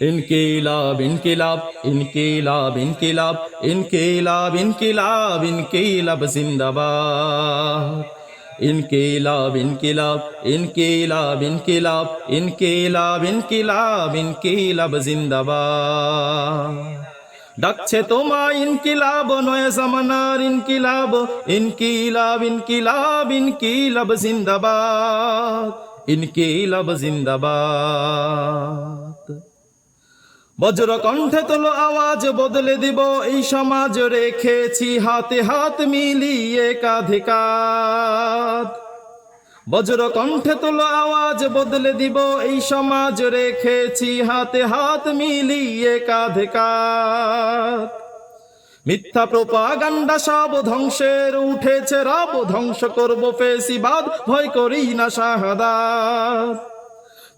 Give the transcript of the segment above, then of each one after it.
ইনকিলাব ইনকিলাব ইনকিলাব ইনকিলাব ইনকিলাব ইনকিলাব ইনকিলাব জিন্দাবাদ ইনকিলাব ইনকিলাব ইনকিলাব ইনকিলাব ইনকিলাব ইনকিলাব ইনকিলাব জিন্দাবাদ ডাকছে তোমায় ইনকিলাব নয় জামানার ইনকিলাব ইনকিলাব ইনকিলাব ইনকিলাব জিন্দাবাদ ইনকিলাব জিন্দাবাদ বজ্র কণ্ঠে তোলো আওয়াজ, বদলে দিব এই সমাজ রেখেছি হাতে হাত মিলিয়ে কাঁধে কাঁধ। বজ্র কণ্ঠে তোলো আওয়াজ, বদলে দিব এই সমাজ রেখেছি হাতে হাত মিলিয়ে কাঁধে কাঁধ। মিথ্যা প্রপাগান্ডা সব ধ্বংসের উঠেছে, রব ধ্বংস করব ফেসিবাদ, ভয় করি না শাহাদাত।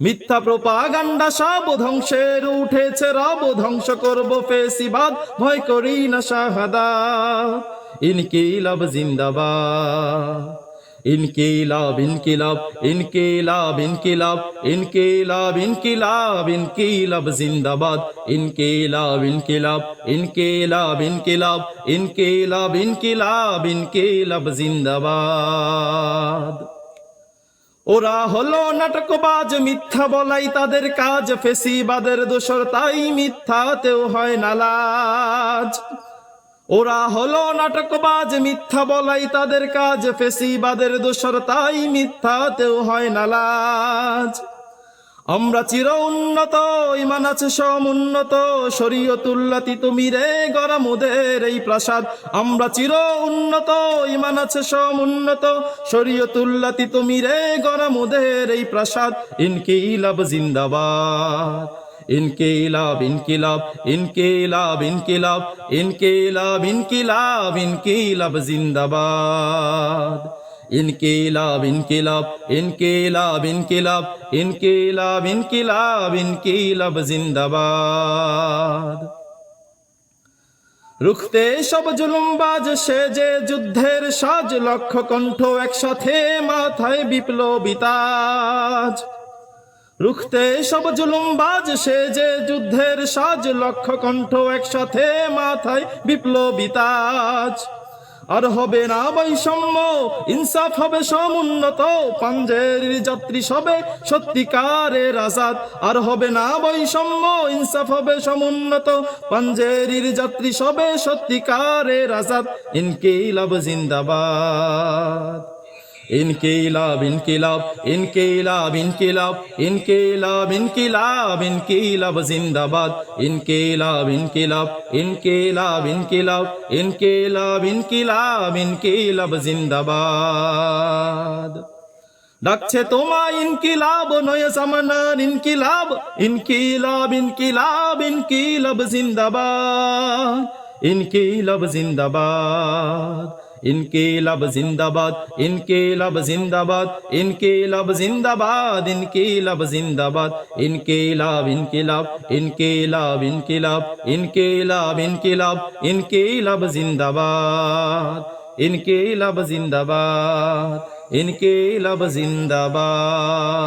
মিথ্যা প্রপাগান্ডা সব ধ্বংসের উঠেছে রব ধ্বংস করব ফেসিবাদ ভয় করি না শাহাদাত ইনকিলাব জিন্দাবাদ ইনকিলাব ইনকিলাব ইনকিলাব ইনকিলাব ইনকিলাব ইনকিলাব ইনকিলাব জিন্দাবাদ ইনকিলাব ইনকিলাব ইনকিলাব ইনকিলাব ইনকিলাব ইনকিলাব ইনকিলাব জিন্দাবাদ ওরা হলো নাটকবাজ, মিথ্যা বলাই তাদের কাজ, ফেসিবাদের দোষর তাই মিথ্যাতেও হয় নালাজ। ওরা হলো নাটকবাজ, মিথ্যা বলাই তাদের কাজ, ফেসিবাদের দোষর তাই মিথ্যাতেও হয় নালাজ। আমরা চির উন্নত ইমান আছে সমুন্নত শরীয়তুল্লাতি তুমি রে গরমুদের এই প্রাসাদ। আমরা চির উন্নত ইমান আছে সমুন্নত শরীয়তুল্লাতি তুমি রে গরমুদের এই প্রাসাদ। ইনকিলাব জিন্দাবাদ, ইনকিলাব ইনকিলাব ইনকিলাব ইনকিলাব ইনকিলাব ইনকিলাব ইনকিলাব জিন্দাবাদ। ইনকিলাব ইনকিলাব ইনকিলাব ইনকিলাব ইনকিলাব ইনকিলাব ইনকিলাব, জিন্দাবাদ। রুখতে সব জুলুমবাজ সে যে যুদ্ধের সাজ, লক্ষ কণ্ঠ একসাথে মাথায় বিপ্লবিতাজ রুখতে সব জুলুমবাজ সে যে যুদ্ধের সাজ, লক্ষ কণ্ঠ একসাথে মাথায় বিপ্লবিতাজ আর হবে না বৈষম্য, ইনসাফ হবে সমুন্নত, পাঞ্জের যাত্রী সবে সত্যিকারের আজাদ। আর হবে না বৈষম্য, ইনসাফ হবে সমুন্নত পাঞ্জেরির যাত্রী সবে সত্যিকারের আজাদ। লাভ জিন্দাবাদ। ইনকিলাব ইনকিলাব ইনকিলাব ইনকিলাব ইনকিলাব ইনকিলাব ইনকিলাব জিন্দাবাদ ইনকিলাব ইনকিলাব ইনকিলাব ইনকিলাব ইনকিলাব ইনকিলাব জিন্দাবাদ ডাকছে তোমায় ইনকিলাব নয় জামানার ইনকিলাব ইনকিলাব ইনকিলাব ইনকিলাব জিন্দাবাদ ইনকিলাব জিন্দাবাদ ইনকিলাব জিন্দাবাদ ইনকিলাব জিন্দাবাদ ইনকিলাব জিন্দাবাদ ইনকিলাব জিন্দাবাদ ইনকিলাব ইনকিলাব ইনকিলাব ইনকিলাব ইনকিলাব ইনকিলাব ইনকিলাব জিন্দাবাদ ইনকিলাব জিন্দাবাদ ইনকিলাব জিন্দাবাদ